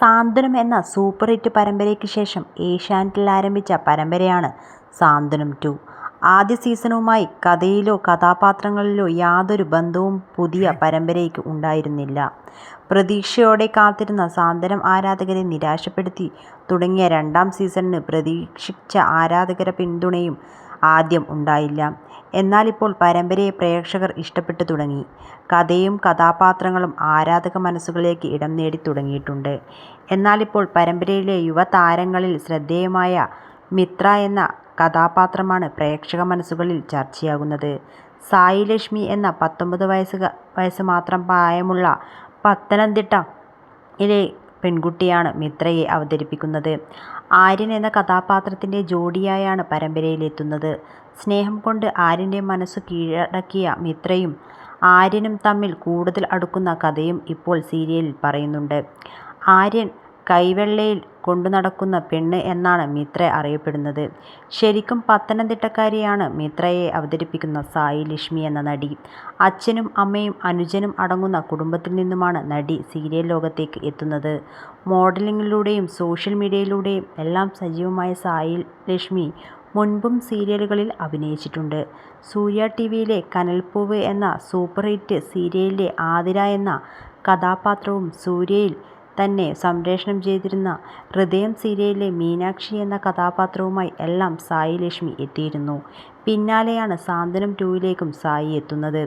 സാന്ത്വനം എന്ന super hit പരമ്പരയ്ക്ക് ശേഷം ഏഷ്യാനെറ്റിൽ ആരംഭിച്ച പരമ്പരയാണ് സാന്ത്വനം ടു. ആദ്യ സീസണുമായി കഥയിലോ കഥാപാത്രങ്ങളിലോ യാതൊരു ബന്ധവും പുതിയ പരമ്പരയ്ക്ക് ഉണ്ടായിരുന്നില്ല. പ്രതീക്ഷയോടെ കാത്തിരുന്ന സാന്ത്വനം ആരാധകരെ നിരാശപ്പെടുത്തി തുടങ്ങിയ രണ്ടാം സീസണിന് പ്രതീക്ഷിച്ച ആരാധകര പിന്തുണയും ആദ്യം ഉണ്ടായില്ല. എന്നാൽ ഇപ്പോൾ പരമ്പരയെ പ്രേക്ഷകർ ഇഷ്ടപ്പെട്ടു തുടങ്ങി. കഥയും കഥാപാത്രങ്ങളും ആരാധക മനസ്സുകളിലേക്ക് ഇടം നേടിത്തുടങ്ങിയിട്ടുണ്ട്. എന്നാലിപ്പോൾ പരമ്പരയിലെ യുവതാരങ്ങളിൽ ശ്രദ്ധേയമായ മിത്ര എന്ന കഥാപാത്രമാണ് പ്രേക്ഷക മനസ്സുകളിൽ ചർച്ചയാകുന്നത്. സായി ലക്ഷ്മി എന്ന പത്തൊമ്പത് വയസ്സ് മാത്രം പ്രായമുള്ള പത്തനംതിട്ടയിലെ പെൺകുട്ടിയാണ് മിത്രയെ അവതരിപ്പിക്കുന്നത്. ആര്യൻ എന്ന കഥാപാത്രത്തിന്റെ ജോഡിയായാണ് പരമ്പരയിലെത്തുന്നത്. സ്നേഹം കൊണ്ട് ആര്യന്റെ മനസ്സ് കീഴടക്കിയ മിത്രയും ആര്യനും തമ്മിൽ കൂടുതൽ അടുക്കുന്ന കഥയും ഇപ്പോൾ സീരിയലിൽ പറയുന്നുണ്ട്. ആര്യൻ കൈവെള്ളയിൽ കൊണ്ടുനടക്കുന്ന പെണ്ണ് എന്നാണ് മിത്ര അറിയപ്പെടുന്നത്. ശരിക്കും പത്തനംതിട്ടക്കാരിയാണ് മിത്രയെ അവതരിപ്പിക്കുന്ന സായി ലക്ഷ്മി എന്ന നടി. അച്ഛനും അമ്മയും അനുജനും അടങ്ങുന്ന കുടുംബത്തിൽ നിന്നുമാണ് നടി സീരിയൽ ലോകത്തേക്ക് എത്തുന്നത്. മോഡലിംഗിലൂടെയും സോഷ്യൽ മീഡിയയിലൂടെയും എല്ലാം സജീവമായ സായി ലക്ഷ്മി മുൻപും സീരിയലുകളിൽ അഭിനയിച്ചിട്ടുണ്ട്. സൂര്യ ടിവിയിലെ കനൽപ്പൂവ് എന്ന സൂപ്പർ ഹിറ്റ് സീരിയലിലെ ആതിര എന്ന കഥാപാത്രവും സൂര്യയിൽ തന്നെ സംപ്രേഷണം ചെയ്തിരുന്ന ഹൃദയം സീരിയലിലെ മീനാക്ഷി എന്ന കഥാപാത്രവുമായി എല്ലാം സായി ലക്ഷ്മി എത്തിയിരുന്നു. പിന്നാലെയാണ് സാന്ത്വനം ടൂവിലേക്കും സായി എത്തുന്നത്.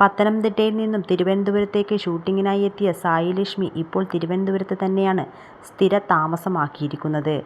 പത്തനംതിട്ടയിൽ നിന്നും തിരുവനന്തപുരത്തേക്ക് ഷൂട്ടിങ്ങിനായി എത്തിയ സായി ലക്ഷ്മി ഇപ്പോൾ തിരുവനന്തപുരത്ത് തന്നെയാണ് സ്ഥിരതാമസമാക്കിയിരിക്കുന്നത്.